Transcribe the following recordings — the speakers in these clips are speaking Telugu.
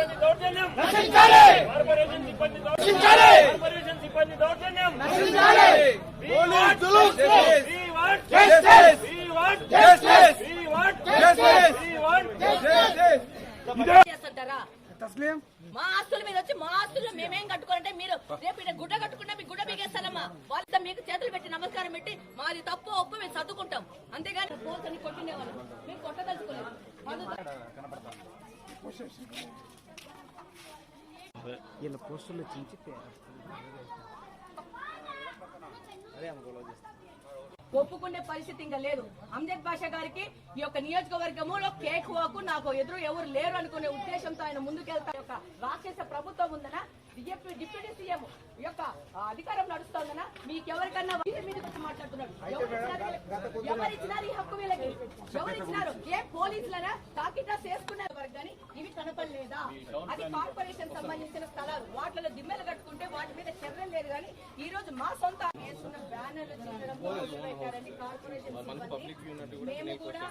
సిబ్బంది దౌర్జన్యం. కార్పొరేషన్ సిబ్బంది మా ఆస్తుల మీద వచ్చి మా ఆస్తులు మేమేం కట్టుకోవాలంటే మీరు రేపు గుడ్డ కట్టుకుంటే మీ గుడ్డ బిగేస్తారమ్మా వాళ్ళతో మీకు చేతులు పెట్టి నమస్కారం పెట్టి మాది తప్పు ఒప్పు మేము సర్దుకుంటాం. అంతేగాని పోతని కొట్టినేవాళ్ళు మేము కొట్టదలుచుకోలేదు. వీళ్ళ పోస్టులు చించి ఒప్పుకునే పరిస్థితి ఇంకా లేదు. అమ్జద్ బాషా గారికి ఈ యొక్క నియోజకవర్గములో కేక్ వాకు నాకు ఎదురు ఎవరు లేరు అనుకునే ఉద్దేశంతో ఆయన ముందుకెళ్తా యొక్క రాక్షస ప్రభుత్వం ఉందనా డిప్యూటీ డిప్యూటీ సీఎం ఈ యొక్క అధికారం నడుస్తోందనా మీకు ఎవరికన్నా వీళ్ళ మీదకి వచ్చి మాట్లాడుతున్నాడు ఎవరు ఇచ్చినారు? ఎవరు ఇచ్చినారు ఈ హక్కు వీళ్ళకి. ఎవరు ఇచ్చినారు? ఏ పోలీసులనా తాకిటా చేసుకున్నారు కనపడలేదా అది కార్పొరేషన్ సంబంధించిన స్థలాలు. వాటిలో దిమ్మెలు కట్టుకుంటే వాటి మీద చర్యలు లేదు కానీ ఈ రోజు మా సొంత వేసుకున్న బ్యానర్లు కార్పొరేషన్. మేము కూడా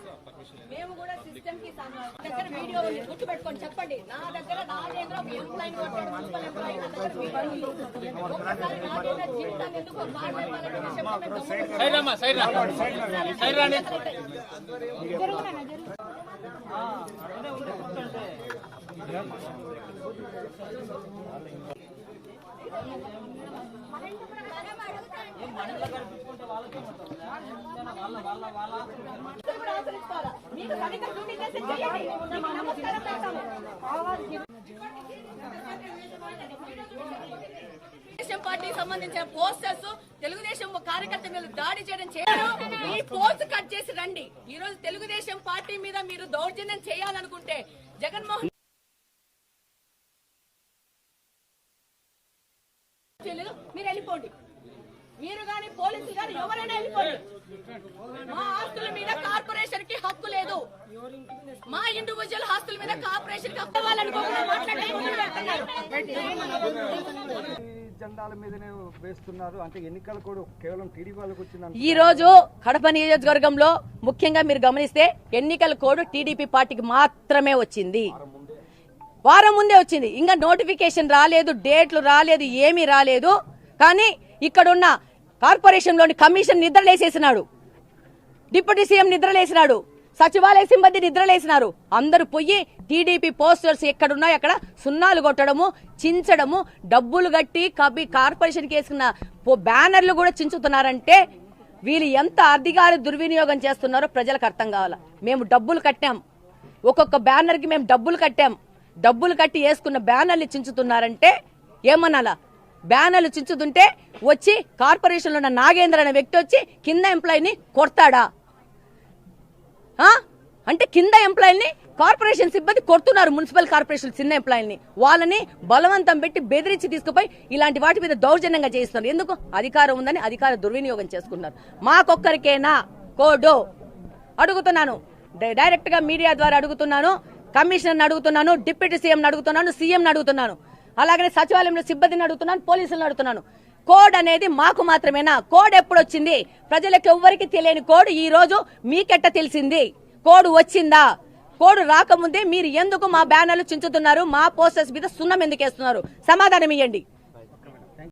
మేము కూడా సిస్టమ్కి సంబంధ- దగ్గర వీడియో ఉంది. గుర్తు పెట్టుకొని చెప్పండి. నా దగ్గర నాగేంద్ర ఒక ఎంప్లాయ్ కొట్టాడు మున్సిపల్ తెలుగుదేశం పార్టీకి సంబంధించిన పోస్టర్స్ తెలుగుదేశం కార్యకర్త మీద దాడి చేయడం చేయరు. ఈ పోస్ట్ కట్ చేసి రండి. ఈ రోజు తెలుగుదేశం పార్టీ మీద మీరు దౌర్జన్యం చేయాలనుకుంటే జగన్మోహన్ మీరు గాని పోలీసులు గాని ఎవరైనా వెళ్ళిపోండి. మా ఆస్తుల మీద కార్పొరేషన్కి హక్కు లేదు. మా ఇండివిజువల్ ఆస్తుల మీద కార్పొరేషన్కి హక్కు ఇవ్వాలనుకోకుండా మాట్లాడే ముందు పెడుతున్నారు. జెండాల మీదనే వేస్తున్నారు. అంటే ఎన్నికలు కూడా కేవలం టీడీపీ వాళ్ళకి వచ్చింది ఈ రోజు కడప నియోజకవర్గంలో ముఖ్యంగా మీరు గమనిస్తే ఎన్నికల కోడ్ టీడీపీ పార్టీకి మాత్రమే వచ్చింది. వారం ముందే వచ్చింది. ఇంకా నోటిఫికేషన్ రాలేదు డేట్లు రాలేదు ఏమీ రాలేదు. కానీ ఇక్కడున్న కార్పొరేషన్లోని కమిషన్ నిద్రలేసేసినాడు. డిప్యూటీ సీఎం నిద్రలేసినాడు. సచివాలయ సిబ్బంది నిద్రలేసినారు. అందరూ పోయి టీడీపీ పోస్టర్స్ ఎక్కడున్నాయి అక్కడ సున్నాలు కొట్టడము చించడము డబ్బులు కట్టి కబి కార్పొరేషన్కి వేసుకున్న పో- బ్యానర్లు కూడా చించుతున్నారంటే వీళ్ళు ఎంత అధికార దుర్వినియోగం చేస్తున్నారో ప్రజలకు అర్థం కావాల. మేము డబ్బులు కట్టాం. ఒక్కొక్క బ్యానర్కి మేము డబ్బులు కట్టాం. డబ్బులు కట్టి వేసుకున్న బ్యానర్లు చించుతున్నారంటే ఏమనాలా? బ్యానర్లు చించుతుంటే వచ్చి కార్పొరేషన్లో ఉన్న నాగేంద్ర అనే వ్యక్తి వచ్చి కింద ఎంప్లాయీని కొడతాడా? అంటే కింద ఎంప్లాయీని కార్పొరేషన్ సిబ్బంది కొడుతున్నారు మున్సిపల్ కార్పొరేషన్ చిన్న ఎంప్లాయీని. వాళ్ళని బలవంతం పెట్టి బెదిరించి తీసుకుపోయి ఇలాంటి వాటి మీద దౌర్జన్యంగా చేయిస్తున్నారు. ఎందుకు? అధికారం ఉందని అధికార దుర్వినియోగం చేసుకున్నారు మాకొక్కరికేనా? కోడు. అడుగుతున్నాను. డై- డైరెక్ట్గా మీడియా ద్వారా అడుగుతున్నాను కమిషనర్ అడుగుతున్నాను డిప్యూటీ సీఎంని అడుగుతున్నాను సీఎంని అడుగుతున్నాను. అలాగనే సచివాలయంలో సిబ్బందిని అడుగుతున్నాను పోలీసులను అడుగుతున్నాను. కోడ్ అనేది మాకు మాత్రమేనా? కోడ్ ఎప్పుడు వచ్చింది ప్రజలకు ఎవ్వరికి తెలియని కోడ్ ఈ రోజు మీకెట్ట తెలిసింది? కోడ్ వచ్చిందా? కోడ్ రాకముందే మీరు ఎందుకు మా బ్యానర్లు చించుతున్నారు? మా పోస్టర్స్ మీద సున్నం ఎందుకు వేస్తున్నారు? సమాధానం ఇవ్వండి